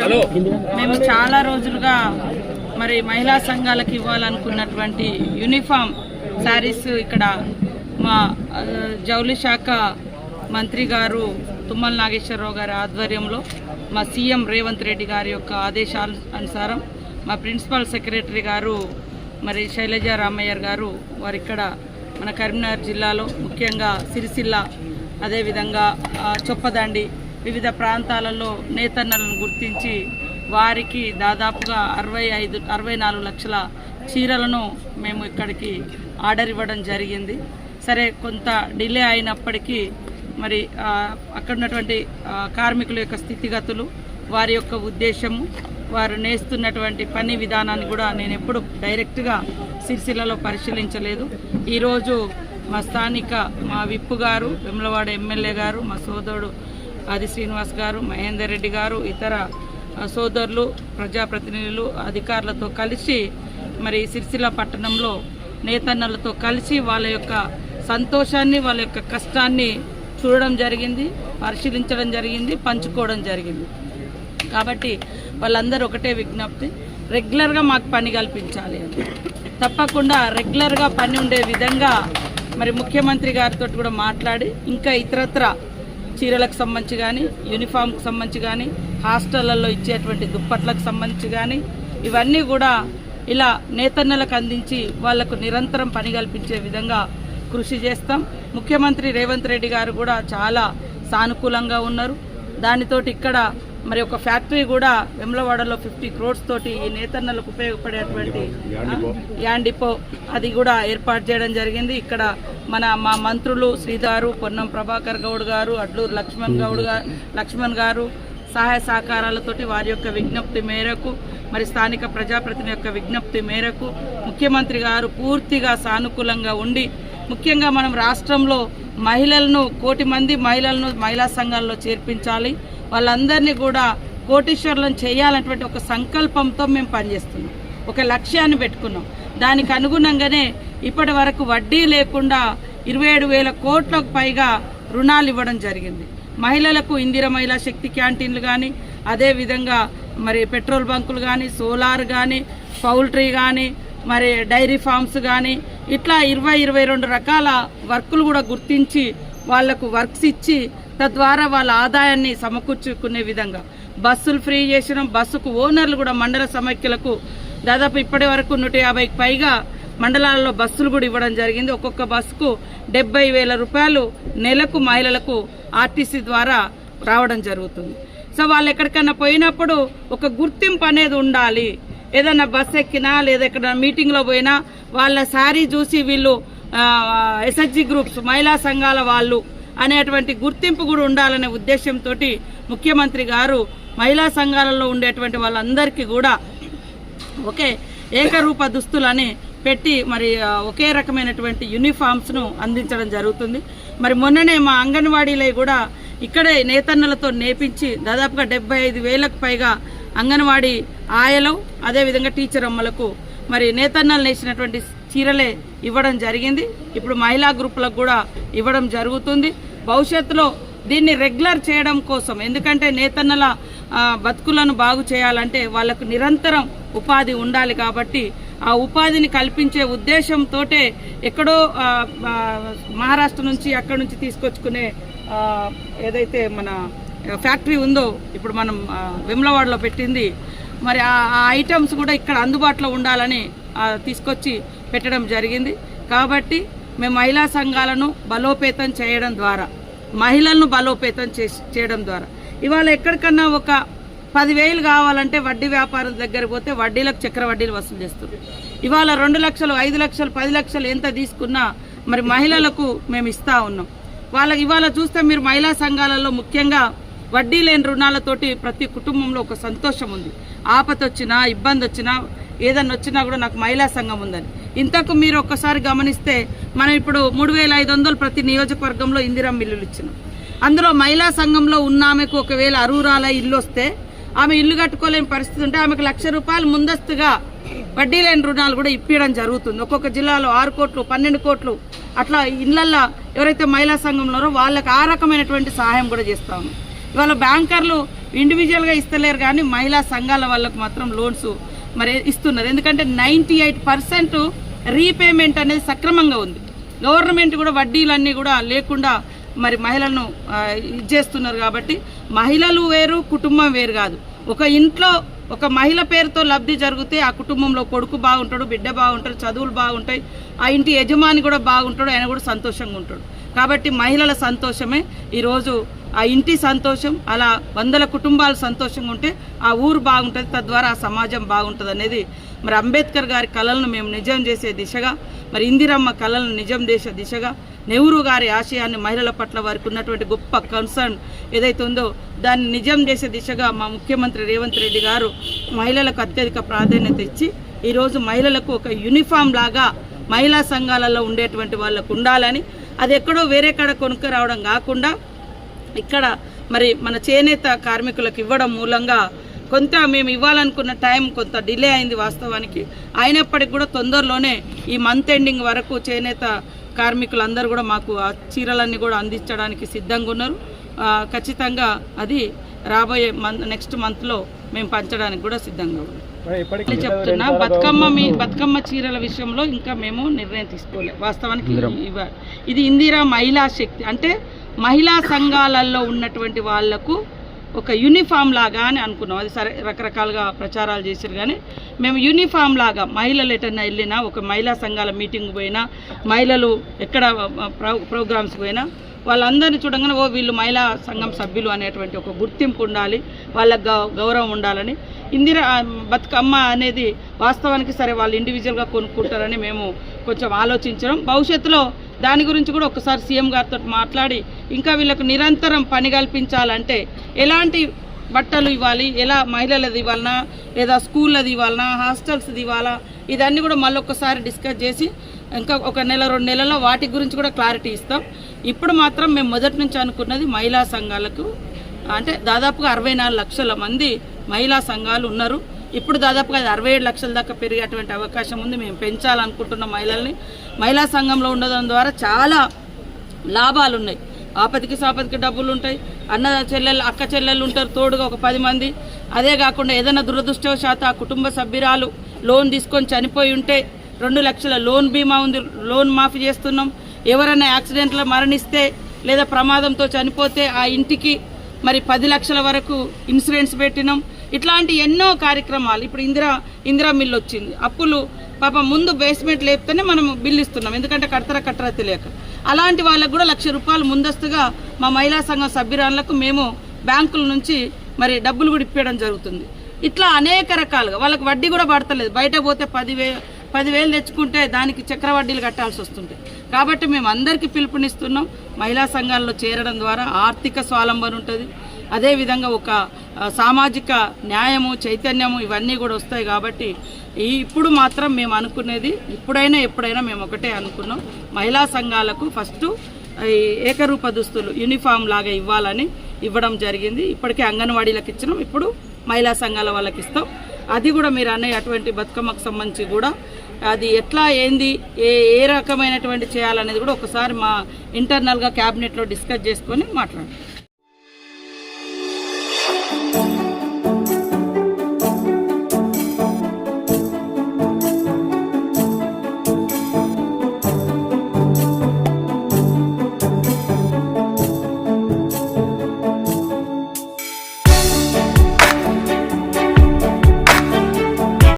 అధ్యక్షులు మేము చాలా రోజులుగా మరి మహిళా సంఘాలకు ఇవ్వాలనుకున్నటువంటి యూనిఫామ్ శారీస్ ఇక్కడ మా జౌలి శాఖ మంత్రి గారు తుమ్మల నాగేశ్వరరావు గారి ఆధ్వర్యంలో మా సీఎం రేవంత్ రెడ్డి గారి యొక్క ఆదేశాల అనుసారం మా ప్రిన్సిపల్ సెక్రటరీ గారు మరి శైలజ రామయ్యర్ గారు వారు ఇక్కడ మన కరీంనగర్ జిల్లాలో ముఖ్యంగా సిరిసిల్ల అదేవిధంగా చొప్పదండి వివిధ ప్రాంతాలలో నేతన్నలను గుర్తించి వారికి దాదాపుగా అరవై ఐదు అరవై నాలుగు లక్షల చీరలను మేము ఇక్కడికి ఆర్డర్ ఇవ్వడం జరిగింది. సరే కొంత డిలే అయినప్పటికీ మరి అక్కడ ఉన్నటువంటి కార్మికుల యొక్క స్థితిగతులు వారి యొక్క ఉద్దేశము వారు నేస్తున్నటువంటి పని విధానాన్ని కూడా నేను ఎప్పుడు డైరెక్ట్గా సిరిసిల్లలో పరిశీలించలేదు. ఈరోజు మా స్థానిక మా విప్పు గారు వెమ్లవాడ ఎమ్మెల్యే గారు మా సోదరుడు ఆది శ్రీనివాస్ గారు మహేందర్ రెడ్డి గారు ఇతర సోదరులు ప్రజాప్రతినిధులు అధికారులతో కలిసి మరి సిరిసిల్ల పట్టణంలో నేతన్నలతో కలిసి వాళ్ళ యొక్క సంతోషాన్ని వాళ్ళ యొక్క కష్టాన్ని చూడడం జరిగింది పరిశీలించడం జరిగింది పంచుకోవడం జరిగింది. కాబట్టి వాళ్ళందరూ ఒకటే విజ్ఞప్తి రెగ్యులర్గా మాకు పని కల్పించాలి తప్పకుండా రెగ్యులర్గా పని ఉండే విధంగా మరి ముఖ్యమంత్రి గారితో కూడా మాట్లాడి ఇంకా ఇతరత్ర చీరలకు సంబంధించి కానీ యూనిఫామ్కి సంబంధించి కానీ హాస్టళ్ళలో ఇచ్చేటువంటి దుప్పట్లకు సంబంధించి కానీ ఇవన్నీ కూడా ఇలా నేతన్నలకు అందించి వాళ్ళకు నిరంతరం పని కల్పించే విధంగా కృషి చేస్తాం. ముఖ్యమంత్రి రేవంత్ రెడ్డి గారు కూడా చాలా సానుకూలంగా ఉన్నారు. దానితోటి ఇక్కడ మరి ఒక ఫ్యాక్టరీ కూడా వెమ్లవాడలో ఫిఫ్టీ క్రోడ్స్ తోటి ఈ నేతన్నలకు ఉపయోగపడేటువంటి యాన్ డిపో అది కూడా ఏర్పాటు చేయడం జరిగింది. ఇక్కడ మన మా మంత్రులు శ్రీధారు పొన్నం ప్రభాకర్ గౌడ్ గారు అడ్లూరు లక్ష్మణ్ గౌడ్ గారు లక్ష్మణ్ గారు సహాయ సహకారాలతోటి వారి యొక్క విజ్ఞప్తి మేరకు మరి స్థానిక ప్రజాప్రతినిధి యొక్క విజ్ఞప్తి మేరకు ముఖ్యమంత్రి గారు పూర్తిగా సానుకూలంగా ఉండి ముఖ్యంగా మనం రాష్ట్రంలో మహిళలను కోటి మంది మహిళలను మహిళా సంఘాల్లో చేర్పించాలి. వాళ్ళందరినీ కూడా కోటీశ్వరులను చేయాలన్నటువంటి ఒక సంకల్పంతో మేము పనిచేస్తున్నాం. ఒక లక్ష్యాన్ని పెట్టుకున్నాం. దానికి అనుగుణంగానే ఇప్పటి వరకు వడ్డీ లేకుండా ఇరవై ఏడు వేల కోట్లకు పైగా రుణాలు ఇవ్వడం జరిగింది. మహిళలకు ఇందిర మహిళా శక్తి క్యాంటీన్లు కానీ అదేవిధంగా మరి పెట్రోల్ బంకులు కానీ సోలార్ కానీ పౌల్ట్రీ కానీ మరి డైరీ ఫార్మ్స్ కానీ ఇట్లా ఇరవై ఇరవై రెండు రకాల వర్కులు కూడా గుర్తించి వాళ్ళకు వర్క్స్ ఇచ్చి తద్వారా వాళ్ళ ఆదాయాన్ని సమకూర్చుకునే విధంగా. బస్సులు ఫ్రీ చేసినాం. బస్సుకు ఓనర్లు కూడా మండల సమైక్యలకు దాదాపు ఇప్పటి వరకు నూట యాభైకి పైగా మండలాల్లో బస్సులు కూడా ఇవ్వడం జరిగింది. ఒక్కొక్క బస్సుకు డెబ్బై వేల రూపాయలు నెలకు మహిళలకు ఆర్టీసీ ద్వారా రావడం జరుగుతుంది. సో వాళ్ళు ఎక్కడికైనా పోయినప్పుడు ఒక గుర్తింపు అనేది ఉండాలి. ఏదైనా బస్ ఎక్కినా లేదా ఎక్కడ మీటింగ్లో పోయినా వాళ్ళ శారీ చూసి వీళ్ళు ఎస్హెచ్జి గ్రూప్స్ మహిళా సంఘాల వాళ్ళు అనేటువంటి గుర్తింపు కూడా ఉండాలనే ఉద్దేశంతో ముఖ్యమంత్రి గారు మహిళా సంఘాలలో ఉండేటువంటి వాళ్ళందరికీ కూడా ఒకే ఏకరూప దుస్తులని పెట్టి మరి ఒకే రకమైనటువంటి యూనిఫామ్స్ను అందించడం జరుగుతుంది. మరి మొన్ననే మా అంగన్వాడీలో కూడా ఇక్కడే నేతన్నలతో నేపించి దాదాపుగా డెబ్బై ఐదు వేలకు పైగా అంగన్వాడీ ఆయలు అదేవిధంగా టీచర్ అమ్మలకు మరి నేతన్నలు నేసినటువంటి చీరలే ఇవ్వడం జరిగింది. ఇప్పుడు మహిళా గ్రూపులకు కూడా ఇవ్వడం జరుగుతుంది. భవిష్యత్తులో దీన్ని రెగ్యులర్ చేయడం కోసం. ఎందుకంటే నేతన్నల బతుకులను బాగు చేయాలంటే వాళ్ళకు నిరంతరం ఉపాధి ఉండాలి కాబట్టి ఆ ఉపాధిని కల్పించే ఉద్దేశంతో ఎక్కడో మహారాష్ట్ర నుంచి అక్కడి నుంచి తీసుకొచ్చుకునే ఏదైతే మన ఫ్యాక్టరీ ఉందో ఇప్పుడు మనం విమలవాడలో పెట్టింది. మరి ఆ ఐటమ్స్ కూడా ఇక్కడ అందుబాటులో ఉండాలని తీసుకొచ్చి పెట్టడం జరిగింది. కాబట్టి మేము మహిళా సంఘాలను బలోపేతం చేయడం ద్వారా మహిళలను బలోపేతం చేసి చేయడం ద్వారా. ఇవాళ ఎక్కడికన్నా ఒక పదివేలు కావాలంటే వడ్డీ వ్యాపారం దగ్గర పోతే వడ్డీలకు చక్ర వడ్డీలు వసూలు చేస్తారు. ఇవాళ రెండు లక్షలు ఐదు లక్షలు పది లక్షలు ఎంత తీసుకున్నా మరి మహిళలకు మేము ఇస్తా ఉన్నాం. వాళ్ళకి ఇవాళ చూస్తే మీరు మహిళా సంఘాలలో ముఖ్యంగా వడ్డీ లేని రుణాలతోటి ప్రతి కుటుంబంలో ఒక సంతోషం ఉంది. ఆపత వచ్చినా ఇబ్బంది వచ్చినా ఏదన్నా వచ్చినా కూడా నాకు మహిళా సంఘం ఉందని. ఇంతకు మీరు ఒక్కసారి గమనిస్తే మనం ఇప్పుడు మూడు వేల ఐదు వందలు ప్రతి నియోజకవర్గంలో ఇందిరా మిల్లులు ఇచ్చినాం. అందులో మహిళా సంఘంలో ఉన్న ఆమెకు ఒకవేళ అరువురాల ఇల్లు వస్తే ఆమె ఇల్లు కట్టుకోలేని పరిస్థితి ఉంటే ఆమెకు లక్ష రూపాయలు ముందస్తుగా వడ్డీ లేని రుణాలు కూడా ఇప్పించడం జరుగుతుంది. ఒక్కొక్క జిల్లాలో ఆరు కోట్లు పన్నెండు కోట్లు అట్లా ఇళ్ళల్లో ఎవరైతే మహిళా సంఘంలో ఉన్నారో వాళ్ళకి ఆ రకమైనటువంటి సహాయం కూడా చేస్తాము ఇవాళ బ్యాంకర్లు ఇండివిజువల్గా ఇస్తలేరు కానీ మహిళా సంఘాల వాళ్ళకు మాత్రం లోన్స్ మరి ఇస్తున్నారు. ఎందుకంటే నైంటీ ఎయిట్ పర్సెంట్ రీపేమెంట్ అనేది సక్రమంగా ఉంది. గవర్నమెంట్ కూడా వడ్డీలన్నీ కూడా లేకుండా మరి మహిళలను ఇచ్చేస్తున్నారు ఇది చేస్తున్నారు కాబట్టి మహిళలు వేరు కుటుంబం వేరు కాదు. ఒక ఇంట్లో ఒక మహిళ పేరుతో లబ్ధి జరిగితే ఆ కుటుంబంలో కొడుకు బాగుంటాడు బిడ్డ బాగుంటాడు చదువులు బాగుంటాయి ఆ ఇంటి యజమాని కూడా బాగుంటాడు ఆయన కూడా సంతోషంగా ఉంటాడు. కాబట్టి మహిళల సంతోషమే. ఈరోజు ఆ ఇంటి సంతోషం అలా వందల కుటుంబాలు సంతోషంగా ఉంటే ఆ ఊరు బాగుంటుంది తద్వారా ఆ సమాజం బాగుంటుంది అనేది మరి అంబేద్కర్ గారి కళలను మేము నిజం చేసే దిశగా మరి ఇందిరమ్మ కళలను నిజం చేసే దిశగా నెహ్రూ గారి ఆశయాన్ని మహిళల పట్ల వారికి ఉన్నటువంటి గొప్ప కన్సర్న్ ఏదైతే ఉందో దాన్ని నిజం చేసే దిశగా మా ముఖ్యమంత్రి రేవంత్ రెడ్డి గారు మహిళలకు అత్యధిక ప్రాధాన్యత ఇచ్చి ఈరోజు మహిళలకు ఒక యూనిఫామ్ లాగా మహిళా సంఘాలలో ఉండేటువంటి వాళ్ళకు ఉండాలని అది ఎక్కడో వేరే కాడ కొనుక్కు రావడం కాకుండా ఇక్కడ మరి మన చేనేత కార్మికులకు ఇవ్వడం మూలంగా కొంత మేము ఇవ్వాలనుకున్న టైం కొంత డిలే అయింది వాస్తవానికి. అయినప్పటికీ కూడా తొందరలోనే ఈ మంత్ ఎండింగ్ వరకు చేనేత కార్మికులందరూ కూడా మాకు ఆ చీరలన్నీ కూడా అందించడానికి సిద్ధంగా ఉన్నారు. ఖచ్చితంగా అది రాబోయే మంత్ నెక్స్ట్ మంత్లో మేము పంచడానికి కూడా సిద్ధంగా ఉన్నాం. చెప్తున్నా బతుకమ్మ మీ బతుకమ్మ చీరల విషయంలో ఇంకా మేము నిర్ణయం తీసుకోలేదు వాస్తవానికి ఇది ఇందిరా మహిళా శక్తి. అంటే మహిళా సంఘాలలో ఉన్నటువంటి వాళ్ళకు ఒక యూనిఫామ్ లాగా అని అనుకున్నాం. అది సరే రకరకాలుగా ప్రచారాలు చేశారు కానీ మేము యూనిఫామ్ లాగా మహిళలు ఎటన్నా వెళ్ళినా ఒక మహిళా సంఘాల మీటింగ్ పోయినా మహిళలు ఎక్కడ ప్రో ప్రోగ్రామ్స్ పోయినా వాళ్ళందరినీ చూడంగానే ఓ వీళ్ళు మహిళా సంఘం సభ్యులు అనేటువంటి ఒక గుర్తింపు ఉండాలి వాళ్ళకు గౌ- గౌరవం ఉండాలని. ఇందిరా బతుకమ్మ అనేది వాస్తవానికి సరే వాళ్ళు ఇండివిజువల్గా కొనుక్కుంటారని మేము కొంచెం ఆలోచించడం. భవిష్యత్తులో దాని గురించి కూడా ఒకసారి సీఎం గారితో మాట్లాడి ఇంకా వీళ్ళకు నిరంతరం పని కల్పించాలంటే ఎలాంటి బట్టలు ఇవ్వాలి ఎలా మహిళలది ఇవ్వాలనా లేదా స్కూళ్ళది ఇవ్వాలనా హాస్టల్స్ది ఇవ్వాలా ఇదన్నీ కూడా మళ్ళొకసారి డిస్కస్ చేసి ఇంకా ఒక నెల రెండు నెలల్లో వాటి గురించి కూడా క్లారిటీ ఇస్తాం. ఇప్పుడు మాత్రం మేము మొదటి నుంచి అనుకున్నది మహిళా సంఘాలకు అంటే దాదాపుగా అరవై నాలుగు లక్షల మంది మహిళా సంఘాలు ఉన్నారు. ఇప్పుడు దాదాపుగా అది అరవై ఏడు లక్షల దాకా పెరిగేటువంటి అవకాశం ఉంది. మేము పెంచాలనుకుంటున్న మహిళల్ని. మహిళా సంఘంలో ఉండడం ద్వారా చాలా లాభాలు ఉన్నాయి. ఆపతికి సాపతికి డబ్బులు ఉంటాయి. అన్న చెల్లెలు అక్క చెల్లెలు ఉంటారు తోడుగా ఒక పది మంది. అదే కాకుండా ఏదైనా దురదృష్టవశాత్తు ఆ కుటుంబ సభ్యురాలు లోన్ తీసుకొని చనిపోయి ఉంటే రెండు లక్షల లోన్ బీమా ఉంది లోన్ మాఫీ చేస్తున్నాం. ఎవరైనా యాక్సిడెంట్లో మరణిస్తే లేదా ప్రమాదంతో చనిపోతే ఆ ఇంటికి మరి పది లక్షల వరకు ఇన్సూరెన్స్ పెట్టినాం. ఇట్లాంటి ఎన్నో కార్యక్రమాలు ఇప్పుడు ఇందిరా ఇందిరా మిల్లు వచ్చింది. అప్పులు పాపం ముందు బేస్మెంట్ లేపితేనే మనం బిల్లు ఇస్తున్నాం. ఎందుకంటే కడతరా కట్టరా తెలియక అలాంటి వాళ్ళకు కూడా లక్ష రూపాయలు ముందస్తుగా మా మహిళా సంఘం సభ్యురాలకు మేము బ్యాంకుల నుంచి మరి డబ్బులు కూడా ఇప్పించడం జరుగుతుంది. ఇట్లా అనేక రకాలుగా వాళ్ళకి వడ్డీ కూడా పడతలేదు. బయట పోతే పదివే పదివేలు తెచ్చుకుంటే దానికి చక్రవడ్డీలు కట్టాల్సి వస్తుంటాయి కాబట్టి మేము అందరికీ పిలుపునిస్తున్నాం. మహిళా సంఘాల్లో చేరడం ద్వారా ఆర్థిక స్వాలంబన ఉంటుంది. అదేవిధంగా ఒక సామాజిక న్యాయము చైతన్యము ఇవన్నీ కూడా వస్తాయి కాబట్టి ఈ ఇప్పుడు మాత్రం మేము అనుకునేది ఇప్పుడైనా ఎప్పుడైనా మేము ఒకటే అనుకున్నాం. మహిళా సంఘాలకు ఫస్ట్ ఏకరూప దుస్తులు యూనిఫామ్ లాగా ఇవ్వాలని ఇవ్వడం జరిగింది. ఇప్పటికే అంగన్వాడీలకు ఇచ్చినాం. ఇప్పుడు మహిళా సంఘాల వాళ్ళకి ఇస్తాం. అది కూడా మీరు అనే అటువంటి బతుకమ్మకు సంబంధించి కూడా అది ఎట్లా ఏంది ఏ ఏ రకమైనటువంటి చేయాలనేది కూడా ఒకసారి మా ఇంటర్నల్గా క్యాబినెట్లో డిస్కస్ చేసుకొని మాట్లాడాం